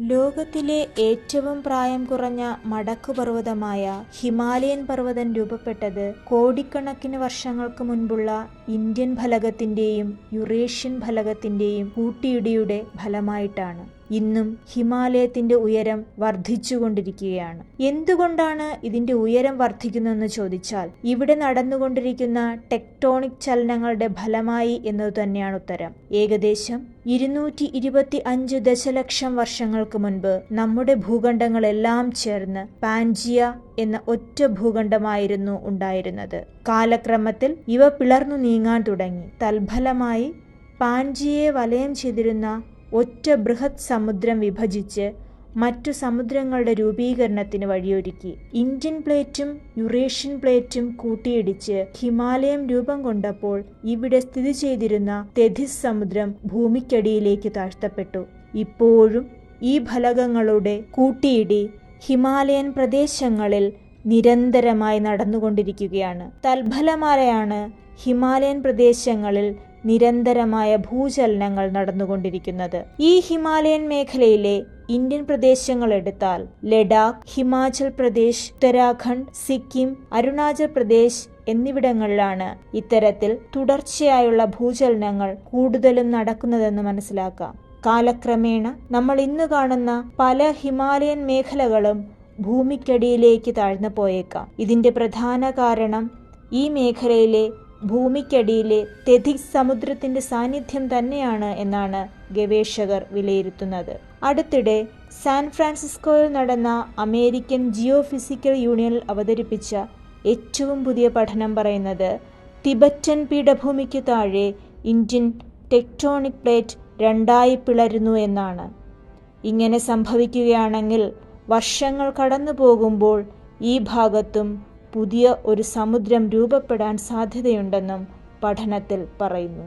ലോകത്തിലെ ഏറ്റവും പ്രായം കുറഞ്ഞ മടക്കുപർവതമായ ഹിമാലയൻ പർവതം രൂപപ്പെട്ടത് കോടിക്കണക്കിന് വർഷങ്ങൾക്ക് മുൻപുള്ള ഇന്ത്യൻ ഫലകത്തിന്റെയും യുറേഷ്യൻ ഫലകത്തിന്റെയും കൂട്ടിയിടിയുടെ ഫലമായിട്ടാണ്. ഇന്നും ഹിമാലയത്തിന്റെ ഉയരം വർദ്ധിച്ചുകൊണ്ടിരിക്കുകയാണ്. എന്തുകൊണ്ടാണ് ഇതിന്റെ ഉയരം വർദ്ധിക്കുന്നതെന്ന് ചോദിച്ചാൽ ഇവിടെ നടന്നുകൊണ്ടിരിക്കുന്ന ടെക്ടോണിക് ചലനങ്ങളുടെ ഫലമായി എന്നത് തന്നെയാണ് ഉത്തരം. ഏകദേശം ഇരുന്നൂറ്റി ഇരുപത്തി അഞ്ച് ദശലക്ഷം വർഷങ്ങൾക്ക് മുൻപ് നമ്മുടെ ഭൂഖണ്ഡങ്ങളെല്ലാം ചേർന്ന് പാൻജിയ എന്ന ഒറ്റ ഭൂഖണ്ഡമായിരുന്നു ഉണ്ടായിരുന്നത്. കാലക്രമത്തിൽ ഇവ പിളർന്നു നീങ്ങാൻ തുടങ്ങി. തൽഫലമായി പാൻജിയെ വലയം ചെയ്തിരുന്ന ഒറ്റ ബൃഹത് സമുദ്രം വിഭജിച്ച് മറ്റു സമുദ്രങ്ങളുടെ രൂപീകരണത്തിന് വഴിയൊരുക്കി. ഇന്ത്യൻ പ്ലേറ്റും യുറേഷ്യൻ പ്ലേറ്റും കൂട്ടിയിടിച്ച് ഹിമാലയം രൂപം കൊണ്ടപ്പോൾ ഇവിടെ സ്ഥിതി ചെയ്തിരുന്ന തെഥിസ് സമുദ്രം ഭൂമിക്കടിയിലേക്ക് താഴ്ത്തപ്പെട്ടു. ഇപ്പോഴും ഈ ഫലകങ്ങളുടെ കൂട്ടിയിടി ഹിമാലയൻ പ്രദേശങ്ങളിൽ നിരന്തരമായി നടന്നുകൊണ്ടിരിക്കുകയാണ്. തൽഫലമായാണ് ഹിമാലയൻ പ്രദേശങ്ങളിൽ നിരന്തരമായ ഭൂചലനങ്ങൾ നടന്നുകൊണ്ടിരിക്കുന്നത്. ഈ ഹിമാലയൻ മേഖലയിലെ ഇന്ത്യൻ പ്രദേശങ്ങൾ എടുത്താൽ ലഡാക്ക് ഹിമാചൽ പ്രദേശ് ഉത്തരാഖണ്ഡ് സിക്കിം അരുണാചൽ പ്രദേശ് എന്നിവിടങ്ങളിലാണ് ഇത്തരത്തിൽ തുടർച്ചയായുള്ള ഭൂചലനങ്ങൾ കൂടുതലും നടക്കുന്നതെന്ന് മനസ്സിലാക്കാം. കാലക്രമേണ നമ്മൾ ഇന്ന് കാണുന്ന പല ഹിമാലയൻ മേഖലകളും ഭൂമിക്കടിയിലേക്ക് താഴ്ന്നു പോയേക്കാം. ഇതിന്റെ പ്രധാന കാരണം ഈ മേഖലയിലെ ഭൂമിക്കടിയിലെ തെഥിക് സമുദ്രത്തിന്റെ സാന്നിധ്യം തന്നെയാണ് എന്നാണ് ഗവേഷകർ വിലയിരുത്തുന്നത്. അടുത്തിടെ സാൻ ഫ്രാൻസിസ്കോയിൽ നടന്ന അമേരിക്കൻ ജിയോഫിസിക്കൽ യൂണിയൻ അവതരിപ്പിച്ച ഏറ്റവും പുതിയ പഠനം പറയുന്നത് തിബറ്റൻ പീഠഭൂമിക്ക് താഴെ ഇന്ത്യൻ ടെക്ടോണിക് പ്ലേറ്റ് രണ്ടായി പിളരുന്നു എന്നാണ്. ഇങ്ങനെ സംഭവിക്കുകയാണെങ്കിൽ വർഷങ്ങൾ കടന്നു പോകുമ്പോൾ ഈ ഭാഗത്തും പുതിയ ഒരു സമുദ്രം രൂപപ്പെടാൻ സാധ്യതയുണ്ടെന്നും പഠനത്തിൽ പറയുന്നു.